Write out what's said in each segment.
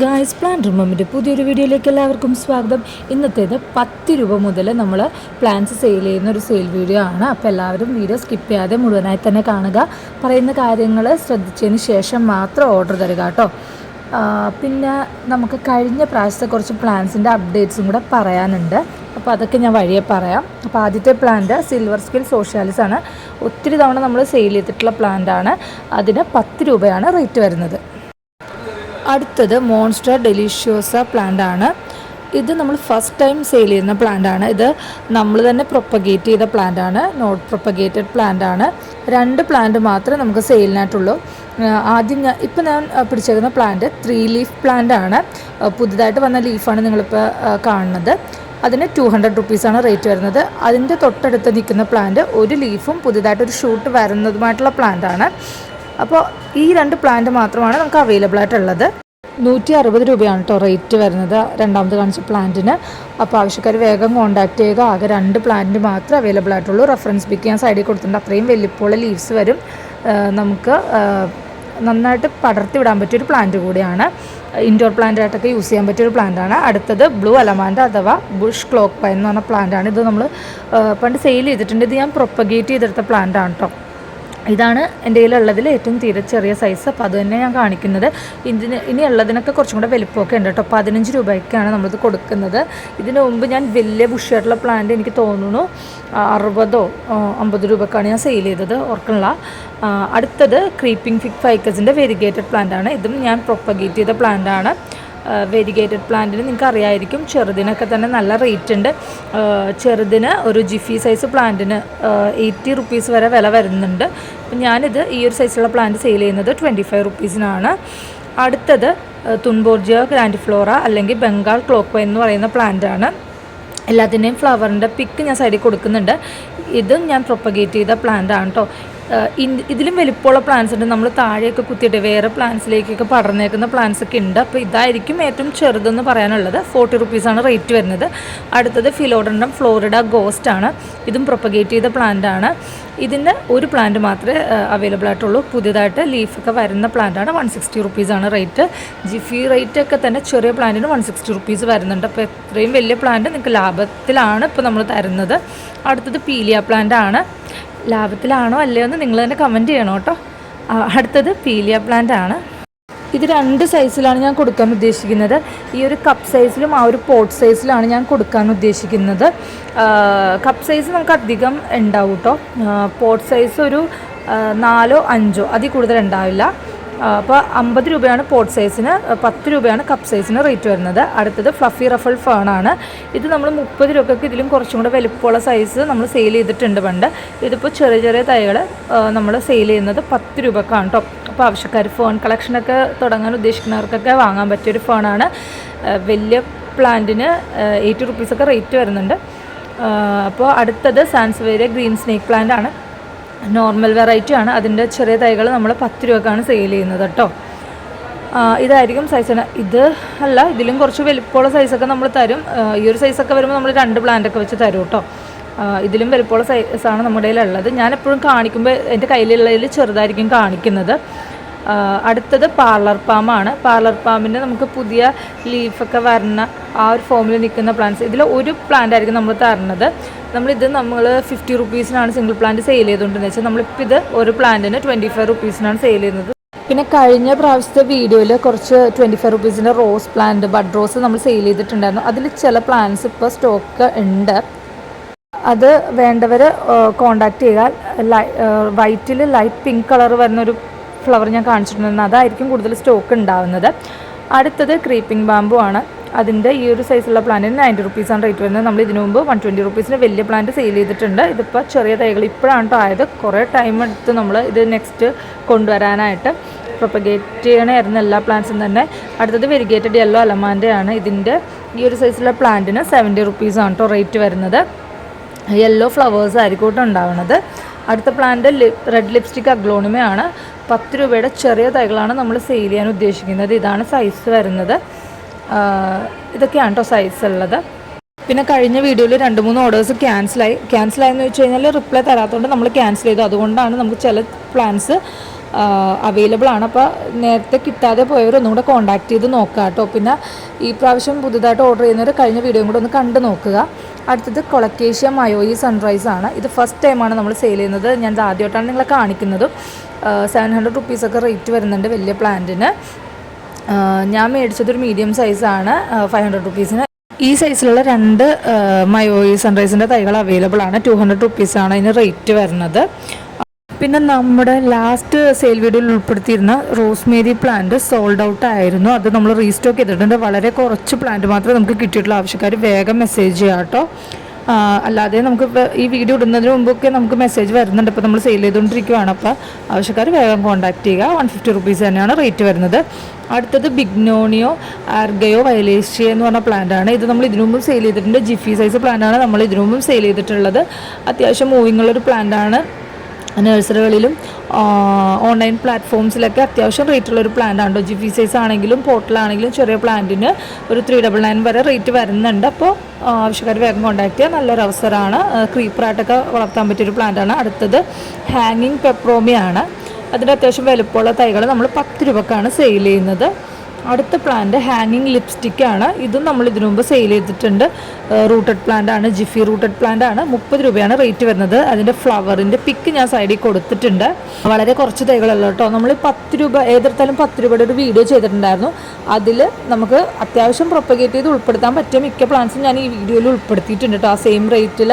Guys plan റിമമ്മിന്റെ പുതിയൊരു വീഡിയോയിലേക്ക് എല്ലാവർക്കും സ്വാഗതം. ഇന്നത്തേത് പത്ത് രൂപ മുതൽ നമ്മൾ പ്ലാന്റ്സ് സെയിൽ ചെയ്യുന്ന ഒരു സെയിൽ വീഡിയോ ആണ്. അപ്പോൾ എല്ലാവരും വീഡിയോ സ്കിപ്പ് ചെയ്യാതെ മുഴുവനായി തന്നെ കാണുക. പറയുന്ന കാര്യങ്ങൾ ശ്രദ്ധിച്ചതിന് ശേഷം മാത്രം ഓർഡർ തരിക കേട്ടോ. പിന്നെ നമുക്ക് കഴിഞ്ഞ പ്രാവശ്യത്തെ കുറച്ച് പ്ലാൻസിന്റെ അപ്ഡേറ്റ്സും കൂടെ പറയാനുണ്ട്. അപ്പോൾ അതൊക്കെ ഞാൻ വഴിയെ പറയാം. അപ്പോൾ ആദ്യത്തെ പ്ലാന്റ് സിൽവർ സ്കിൽ സോഷ്യാലിസ് ആണ്. ഒത്തിരി തവണ നമ്മൾ സെയിൽ ചെയ്തിട്ടുള്ള പ്ലാന്റ് ആണ്. അതിന് പത്ത് രൂപയാണ് റേറ്റ് വരുന്നത്. അടുത്തത് മോൺസ്റ്റർ ഡെലിഷ്യോസ പ്ലാന്റ് ആണ്. ഇത് നമ്മൾ ഫസ്റ്റ് ടൈം സെയിൽ ചെയ്യുന്ന പ്ലാന്റ് ആണ്. ഇത് നമ്മൾ തന്നെ പ്രൊപ്പഗേറ്റ് ചെയ്ത പ്ലാന്റ് ആണ്. നോട്ട് പ്രൊപ്പഗേറ്റഡ് പ്ലാന്റ് ആണ്. രണ്ട് പ്ലാന്റ് മാത്രമേ നമുക്ക് സെയിലിനായിട്ടുള്ളൂ ആദ്യം ഞാൻ ഇപ്പം ഞാൻ പിടിച്ചേക്കുന്ന പ്ലാന്റ് ത്രീ ലീഫ് പ്ലാന്റ് ആണ്. പുതുതായിട്ട് വന്ന ലീഫാണ് നിങ്ങളിപ്പോൾ കാണുന്നത്. അതിന് ടു ഹൺഡ്രഡ് റുപ്പീസാണ് റേറ്റ് വരുന്നത്. അതിന്റെ തൊട്ടടുത്ത് നിൽക്കുന്ന പ്ലാന്റ് ഒരു ലീഫും പുതുതായിട്ട് ഒരു ഷൂട്ട് വരുന്നതുമായിട്ടുള്ള പ്ലാന്റ് ആണ്. അപ്പോൾ ഈ രണ്ട് പ്ലാന്റ് മാത്രമാണ് നമുക്ക് അവൈലബിൾ ആയിട്ടുള്ളത്. നൂറ്റി അറുപത് രൂപയാണ് കേട്ടോ റേറ്റ് വരുന്നത് രണ്ടാമത് കാണിച്ച പ്ലാന്റിന് അപ്പോൾ ആവശ്യക്കാർ വേഗം കോൺടാക്ട് ചെയ്യുക ആകെ രണ്ട് പ്ലാന്റ് മാത്രമേ അവൈലബിൾ ആയിട്ടുള്ളൂ. റെഫറൻസ് ബിക്ക് ഞാൻ സൈഡിൽ കൊടുത്തിട്ടുണ്ട്. അത്രയും വലിപ്പമുള്ള ലീവ്സ് വരും. നമുക്ക് നന്നായിട്ട് പടർത്തി വിടാൻ പറ്റിയൊരു പ്ലാന്റ് കൂടിയാണ്. ഇൻഡോർ പ്ലാന്റ് ആയിട്ടൊക്കെ യൂസ് ചെയ്യാൻ പറ്റിയൊരു പ്ലാന്റ് ആണ്. അടുത്തത് ബ്ലൂ അലമാൻഡ് അഥവാ ബുഷ് ക്ലോക്ക് പൈൻ എന്ന് പറഞ്ഞ പ്ലാന്റ് ആണ്. ഇത് നമ്മൾ പണ്ട് സെയിൽ ചെയ്തിട്ടുണ്ട്. ഇത് ഞാൻ പ്രൊപ്പഗേറ്റ് ചെയ്തെടുത്ത പ്ലാന്റ് ആണ് കേട്ടോ ഇതാണ് എന്റെ കയ്യിലുള്ളതിൽ ഏറ്റവും തീരെ ചെറിയ സൈസ് അപ്പോൾ അത് തന്നെ ഞാൻ കാണിക്കുന്നത്. ഇതിന് ഇനി ഉള്ളതിനൊക്കെ കുറച്ചും കൂടെ വലിപ്പമൊക്കെ ഉണ്ട് കേട്ടോ. പതിനഞ്ച് രൂപയ്ക്കാണ് നമ്മളിത് കൊടുക്കുന്നത്. ഇതിന് മുമ്പ് ഞാൻ വലിയ ബുഷായിട്ടുള്ള പ്ലാന്റ് എനിക്ക് തോന്നുന്നു അറുപതോ അമ്പത് രൂപക്കാണ് ഞാൻ സെയിൽ ചെയ്തത് ഓർക്കുള്ള അടുത്തത് ക്രീപ്പിംഗ് ഫിക് ഫൈക്കസിന്റെ വെരിഗേറ്റഡ് പ്ലാന്റ് ആണ്. ഇതും ഞാൻ പ്രൊപ്പഗേറ്റ് ചെയ്ത പ്ലാന്റ് ആണ്. വെരിഗേറ്റഡ് പ്ലാന്റിന് നിങ്ങൾക്ക് അറിയായിരിക്കും ചെറുതിനൊക്കെ തന്നെ നല്ല റേറ്റ് ഉണ്ട്. ചെറുതിന് ഒരു ജിഫി സൈസ് പ്ലാന്റിന് എയ്റ്റി റുപ്പീസ് വരെ വില വരുന്നുണ്ട്. അപ്പം ഞാനിത് ഈ ഒരു സൈസുള്ള പ്ലാന്റ് സെയിൽ ചെയ്യുന്നത് ട്വന്റി ഫൈവ് റുപ്പീസിനാണ് അടുത്തത് തുൻബോർജിയ ഗ്രാൻഡ് ഫ്ലോറ അല്ലെങ്കിൽ ബംഗാൾ ക്ലോക്ക് എന്ന് പറയുന്ന പ്ലാന്റ് ആണ്. എല്ലാത്തിന്റെയും ഫ്ലവറിന്റെ പിക്ക് ഞാൻ സൈഡിൽ കൊടുക്കുന്നുണ്ട്. ഇതും ഞാൻ പ്രൊപ്പഗേറ്റ് ചെയ്ത പ്ലാന്റ് ആണ് കേട്ടോ ഇതിലും വലിപ്പമുള്ള പ്ലാന്റ്സ് ഉണ്ട്. നമ്മൾ താഴെയൊക്കെ കുത്തിയിട്ട് വേറെ പ്ലാന്റ്സിലേക്കൊക്കെ പടർന്നേക്കുന്ന പ്ലാന്റ്സ് ഒക്കെ ഉണ്ട്. അപ്പോൾ ഇതായിരിക്കും ഏറ്റവും ചെറുതെന്ന് പറയാനുള്ളത്. ഫോർട്ടി റുപ്പീസാണ് റേറ്റ് വരുന്നത്. അടുത്തത് ഫിലോഡൻഡം ഫ്ലോറിഡ ഗോസ്റ്റ് ആണ്. ഇതും പ്രൊപ്പഗേറ്റ് ചെയ്ത പ്ലാന്റ് ആണ്. ഇതിന്റെ ഒരു പ്ലാന്റ് മാത്രമേ അവൈലബിൾ ആയിട്ടുള്ളൂ. പുതിയതായിട്ട് ലീഫൊക്കെ വരുന്ന പ്ലാന്റ് ആണ്. വൺ സിക്സ്റ്റി റുപ്പീസാണ് റേറ്റ് ജിഫി റേറ്റ് ഒക്കെ തന്നെ ചെറിയ പ്ലാന്റിന് വൺ സിക്സ്റ്റി റുപ്പീസ് വരുന്നുണ്ട്. അപ്പോൾ എത്രയും വലിയ പ്ലാന്റ് നിങ്ങൾക്ക് ലാഭത്തിലാണ് ഇപ്പോൾ നമ്മൾ തരുന്നത്. അടുത്തത് പീലിയ പ്ലാന്റ് ആണ്. ലാഭത്തിലാണോ അല്ലയോ എന്ന് നിങ്ങൾ തന്നെ കമന്റ് ചെയ്യണം കേട്ടോ. അടുത്തത് പീലിയ പ്ലാന്റ് ആണ്. ഇത് രണ്ട് സൈസിലാണ് ഞാൻ കൊടുക്കാൻ ഉദ്ദേശിക്കുന്നത്. ഈ ഒരു കപ്പ് സൈസിലും ആ ഒരു പോട്ട് സൈസിലാണ് ഞാൻ കൊടുക്കാൻ ഉദ്ദേശിക്കുന്നത്. കപ്പ് സൈസ് നമുക്ക് അധികം ഉണ്ടാവും കേട്ടോ പോട്ട് സൈസ് ഒരു നാലോ അഞ്ചോ അതിൽ കൂടുതൽ ഉണ്ടാവില്ല. അപ്പോൾ അമ്പത് രൂപയാണ് പോട്ട് സൈസിന് പത്ത് രൂപയാണ് കപ്പ് സൈസിന് റേറ്റ് വരുന്നത്. അടുത്തത് ഫ്ലഫി റഫൽ ഫേൺ ആണ്. ഇത് നമ്മൾ മുപ്പത് രൂപയ്ക്ക് ഇതിലും കുറച്ചും കൂടെ വലുപ്പമുള്ള സൈസ് നമ്മൾ സെയിൽ ചെയ്തിട്ടുണ്ട് പണ്ട്. ഇതിപ്പോൾ ചെറിയ ചെറിയ തൈകൾ നമ്മൾ സെയിൽ ചെയ്യുന്നത് പത്ത് രൂപക്കാണ് കേട്ടോ അപ്പോൾ ആവശ്യക്കാർ ഫോൺ കളക്ഷനൊക്കെ തുടങ്ങാൻ ഉദ്ദേശിക്കുന്നവർക്കൊക്കെ വാങ്ങാൻ പറ്റിയൊരു ഫോണാണ് വലിയ പ്ലാന്റിന് എയ്റ്റി റുപ്പീസൊക്കെ റേറ്റ് വരുന്നുണ്ട്. അപ്പോൾ അടുത്തത് സാൻസ്വേരിയ ഗ്രീൻ സ്നേക്ക് പ്ലാന്റ് ആണ്. നോർമൽ വെറൈറ്റി ആണ് അതിന്റെ ചെറിയ തൈകൾ നമ്മൾ പത്ത് രൂപക്കാണ് സെയിൽ ചെയ്യുന്നത് കേട്ടോ. ഇതായിരിക്കും സൈസിന് ഇത് അല്ല ഇതിലും കുറച്ച് വലിപ്പമുള്ള സൈസൊക്കെ നമ്മൾ തരും. ഈ ഒരു സൈസൊക്കെ വരുമ്പോൾ നമ്മൾ രണ്ട് പ്ലാന്റൊക്കെ വെച്ച് തരും കേട്ടോ. ഇതിലും വലിപ്പമുള്ള സൈസാണ് നമ്മുടെ കയ്യിലുള്ളത്. ഞാൻ എപ്പോഴും കാണിക്കുമ്പോൾ എന്റെ കയ്യിലുള്ളതിൽ ചെറുതായിരിക്കും കാണിക്കുന്നത്. അടുത്തത് പാർലർ പാമാണ് പാർലർ പാമ്പിന്റെ നമുക്ക് പുതിയ ലീഫൊക്കെ വരുന്ന ആ ഒരു ഫോമിൽ നിൽക്കുന്ന പ്ലാന്റ്സ് ഇതിൽ ഒരു പ്ലാന്റ് ആയിരിക്കും നമ്മൾ തരണത്. നമ്മളിത് നമ്മൾ ഫിഫ്റ്റി റുപ്പീസിനാണ് സിംഗിൾ പ്ലാന്റ് സെയിൽ ചെയ്തുകൊണ്ടിരുന്നത് വെച്ചാൽ നമ്മളിപ്പോൾ ഇത് ഒരു പ്ലാന്റിന് ട്വന്റി ഫൈവ് റുപ്പീസിനാണ് സെയിൽ ചെയ്യുന്നത്. പിന്നെ കഴിഞ്ഞ പ്രാവശ്യത്തെ വീഡിയോയിൽ കുറച്ച് ട്വന്റി ഫൈവ് റുപ്പീസിന്റെ റോസ് പ്ലാന്റ് ബഡ് റോസ് നമ്മൾ സെയിൽ ചെയ്തിട്ടുണ്ടായിരുന്നു. അതിൽ ചില പ്ലാന്റ്സ് ഇപ്പോൾ സ്റ്റോക്ക് ഉണ്ട്. അത് വേണ്ടവർ കോണ്ടാക്ട് ചെയ്താൽ വൈറ്റിൽ ലൈറ്റ് പിങ്ക് കളർ വരുന്നൊരു ഫ്ലവർ ഞാൻ കാണിച്ചിട്ടുണ്ടെന്ന് അതായിരിക്കും കൂടുതൽ സ്റ്റോക്ക് ഉണ്ടാവുന്നത്. അടുത്തത് ക്രീപ്പിംഗ് ബാമ്പു ആണ്. അതിന്റെ ഈ ഒരു സൈസുള്ള പ്ലാന്റിന് നയന്റി റുപ്പീസാണ് റേറ്റ് വരുന്നത്. നമ്മൾ ഇതിനു മുമ്പ് വൺ ട്വന്റി റുപ്പീസിന് വലിയ പ്ലാന്റ് സെയിൽ ചെയ്തിട്ടുണ്ട്. ഇതിപ്പോൾ ചെറിയ തൈകൾ ഇപ്പോഴാണ് ആയത്. കുറേ ടൈം എടുത്ത് നമ്മൾ ഇത് നെക്സ്റ്റ് കൊണ്ടുവരാനായിട്ട് പ്രൊപ്പഗേറ്റ് ചെയ്യണമായിരുന്നു എല്ലാ പ്ലാന്റ്സും തന്നെ. അടുത്തത് വെരിഗേറ്റഡ് യെല്ലോ അലമാന്റെ ആണ്. ഇതിന്റെ ഈ ഒരു സൈസുള്ള പ്ലാന്റിന് സെവന്റി റുപ്പീസാണ് കേട്ടോ റേറ്റ് വരുന്നത്. യെല്ലോ ഫ്ലവേഴ്സ് ആയിരിക്കും ഉണ്ടാവുന്നത് അടുത്ത പ്ലാന്റ് റെഡ് ലിപ്സ്റ്റിക് അഗ്ലോണിമയാണ് പത്ത് രൂപയുടെ ചെറിയ തൈകളാണ് നമ്മൾ സെയിൽ ചെയ്യാൻ ഉദ്ദേശിക്കുന്നത്. ഇതാണ് സൈസ് വരുന്നത്. ഇതൊക്കെയാണ് കേട്ടോ സൈസ് ഉള്ളത്. പിന്നെ കഴിഞ്ഞ വീഡിയോയിൽ രണ്ട് മൂന്ന് ഓർഡേഴ്സ് ക്യാൻസലായി ക്യാൻസലായെന്ന് വെച്ച് കഴിഞ്ഞാൽ റിപ്ലൈ തരാത്തതുകൊണ്ട് നമ്മൾ ക്യാൻസൽ ചെയ്തു. അതുകൊണ്ടാണ് നമുക്ക് ചില പ്ലാൻസ് അവൈലബിൾ ആണ്. അപ്പോൾ നേരത്തെ കിട്ടാതെ പോയവർ ഒന്നും കൂടെ കോൺടാക്ട് ചെയ്ത് നോക്കുക കേട്ടോ. പിന്നെ ഈ പ്രാവശ്യം പുതുതായിട്ട് ഓർഡർ ചെയ്യുന്നവർ കഴിഞ്ഞ വീഡിയോയും കൂടെ ഒന്ന് കണ്ടു നോക്കുക. അടുത്തത് കൊളക്കേഷ്യ മയോയി സൺറൈസ് ആണ്. ഇത് ഫസ്റ്റ് ടൈമാണ് നമ്മൾ സെയിൽ ചെയ്യുന്നത്. ഞാൻ ഇത് ആദ്യമായിട്ടാണ് നിങ്ങളെ കാണിക്കുന്നതും. സെവൻ ഹൺഡ്രഡ് റുപ്പീസൊക്കെ റേറ്റ് വരുന്നുണ്ട് വലിയ പ്ലാന്റിന് ഞാൻ മേടിച്ചതൊരു മീഡിയം സൈസാണ് ഫൈവ് ഹൺഡ്രഡ് റുപ്പീസിന് ഈ സൈസിലുള്ള രണ്ട് മയോയി സൺറൈസിന്റെ തൈകൾ അവൈലബിൾ ആണ്. ടു ഹൺഡ്രഡ് റുപ്പീസാണ് അതിന് റേറ്റ് വരുന്നത്. പിന്നെ നമ്മുടെ ലാസ്റ്റ് സെയിൽ വീഡിയോയിൽ ഉൾപ്പെടുത്തിയിരുന്ന റോസ്മേരി പ്ലാന്റ് സോൾഡ് ഔട്ട് ആയിരുന്നു. അത് നമ്മൾ റീസ്റ്റോക്ക് ചെയ്തിട്ടുണ്ട്. വളരെ കുറച്ച് പ്ലാന്റ് മാത്രമേ നമുക്ക് കിട്ടിയിട്ടുള്ള. ആവശ്യക്കാർ വേഗം മെസ്സേജ് ചെയ്യാം കേട്ടോ. അല്ലാതെ നമുക്ക് ഈ വീഡിയോ ഇടുന്നതിന് മുമ്പൊക്കെ നമുക്ക് മെസ്സേജ് വരുന്നുണ്ട്. ഇപ്പോൾ നമ്മൾ സെയിൽ ചെയ്തുകൊണ്ടിരിക്കുകയാണ് അപ്പോൾ ആവശ്യക്കാർ വേഗം കോൺടാക്റ്റ് ചെയ്യുക. വൺ ഫിഫ്റ്റി റുപ്പീസ് തന്നെയാണ് റേറ്റ് വരുന്നത്. അടുത്തത് ബിഗ്നോണിയോ ആർഗയോ വയലേഷ്യ എന്ന് പറഞ്ഞ പ്ലാന്റാണ് ഇത് നമ്മൾ ഇതിനു മുമ്പും സെയിൽ ചെയ്തിട്ടുണ്ട്. ജിഫി സൈസ് പ്ലാന്റാണ് നമ്മൾ ഇതിനു മുമ്പും സെയിൽ ചെയ്തിട്ടുള്ളത്. അത്യാവശ്യം മൂവിങ്ങുള്ളൊരു പ്ലാന്റ് ആണ്. നഴ്സറികളിലും ഓൺലൈൻ പ്ലാറ്റ്ഫോംസിലൊക്കെ അത്യാവശ്യം റേറ്റുള്ള ഒരു പ്ലാന്റ് ആണ് കേട്ടോ ജിഫി സൈസ് ആണെങ്കിലും പോർട്ടലാണെങ്കിലും ചെറിയ പ്ലാന്റിന് ഒരു ത്രീ ഡബിൾ നയൻ വരെ റേറ്റ് വരുന്നുണ്ട്. അപ്പോൾ ആവശ്യക്കാർ വേഗം കോൺടാക്ട് ചെയ്യുക നല്ലൊരു അവസരമാണ്. ക്രീപ്പറായിട്ടൊക്കെ വളർത്താൻ പറ്റിയൊരു പ്ലാന്റ് ആണ്. അടുത്തത് ഹാങ്ങിങ് പെപ്രോമിയാണ് അതിന്റെ അത്യാവശ്യം വലുപ്പമുള്ള തൈകൾ നമ്മൾ പത്ത് രൂപക്കാണ് സെയിൽ ചെയ്യുന്നത്. അടുത്ത പ്ലാന്റ് ഹാങ്ങിങ് ലിപ്സ്റ്റിക് ആണ്. ഇതും നമ്മൾ ഇതിനു മുമ്പ് സെയിൽ ചെയ്തിട്ടുണ്ട്. റൂട്ടഡ് പ്ലാന്റ് ആണ് ജിഫി റൂട്ടഡ് പ്ലാന്റ് ആണ്. മുപ്പത് രൂപയാണ് റേറ്റ് വരുന്നത്. അതിന്റെ ഫ്ലവറിന്റെ പിക്ക് ഞാൻ സൈഡിൽ കൊടുത്തിട്ടുണ്ട്. വളരെ കുറച്ച് തൈകളല്ലോ കേട്ടോ. നമ്മൾ പത്ത് രൂപ ഏതെടുത്താലും പത്ത് രൂപയുടെ ഒരു വീഡിയോ ചെയ്തിട്ടുണ്ടായിരുന്നു. അതിൽ നമുക്ക് അത്യാവശ്യം പ്രൊപ്പഗേറ്റ് ചെയ്ത് ഉൾപ്പെടുത്താൻ പറ്റിയ മിക്ക പ്ലാന്റ്സും ഞാൻ ഈ വീഡിയോയിൽ ഉൾപ്പെടുത്തിയിട്ടുണ്ട് കേട്ടോ. ആ സെയിം റേറ്റിൽ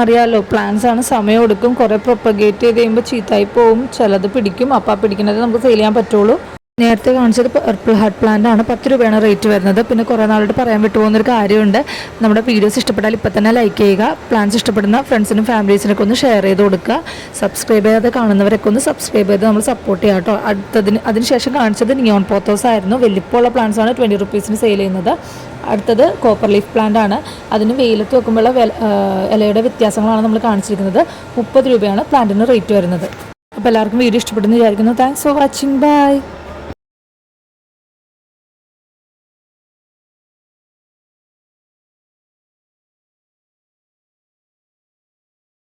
അറിയാലോ പ്ലാന്റ്സ് ആണ് സമയം എടുക്കും. കുറേ പ്രൊപ്പഗേറ്റ് ചെയ്ത് കഴിയുമ്പോൾ ചീത്തായി പോവും. ചിലത് പിടിക്കും. അപ്പോൾ ആ പിടിക്കുന്നത് നമുക്ക് സെയിൽ ചെയ്യാൻ പറ്റുള്ളൂ. നേരത്തെ കാണിച്ചത് പർപ്പിൾ ഹാർട്ട് പ്ലാന്റ് ആണ്. പത്ത് രൂപയാണ് റേറ്റ് വരുന്നത്. പിന്നെ കുറേ നാളായിട്ട് പറയാൻ വിട്ടുപോകുന്നൊരു കാര്യമുണ്ട്. നമ്മുടെ വീഡിയോസ് ഇഷ്ടപ്പെട്ടാൽ ഇപ്പം തന്നെ ലൈക്ക് ചെയ്യുക. പ്ലാൻസ് ഇഷ്ടപ്പെടുന്ന ഫ്രണ്ട്സിനും ഫാമിലീസിനൊക്കെ ഒന്ന് ഷെയർ ചെയ്ത് കൊടുക്കുക. സബ്സ്ക്രൈബ് ചെയ്യാതെ കാണുന്നവരൊക്കെ ഒന്ന് സബ്സ്ക്രൈബ് ചെയ്ത് നമ്മൾ സപ്പോർട്ട് ചെയ്യാം കേട്ടോ. അടുത്തതിന് അതിനുശേഷം കാണിച്ചത് നിയോൺ പോത്തോസ് ആയിരുന്നു. വലിപ്പമുള്ള പ്ലാന്റ്സ് ആണ് ട്വന്റി റുപ്പീസിന് സെയിൽ ചെയ്യുന്നത്. അടുത്തത് കോപ്പർ ലീഫ് പ്ലാന്റ് ആണ്. അതിന് വെയിലത്ത് വെക്കുമ്പോഴുള്ള ഇലയുടെ വ്യത്യാസങ്ങളാണ് നമ്മൾ കാണിച്ചിരിക്കുന്നത്. മുപ്പത് രൂപയാണ് പ്ലാന്റിന് റേറ്റ് വരുന്നത്. അപ്പോൾ എല്ലാവർക്കും വീഡിയോ ഇഷ്ടപ്പെടുന്നു വിചാരിക്കുന്നു. Thanks for watching bye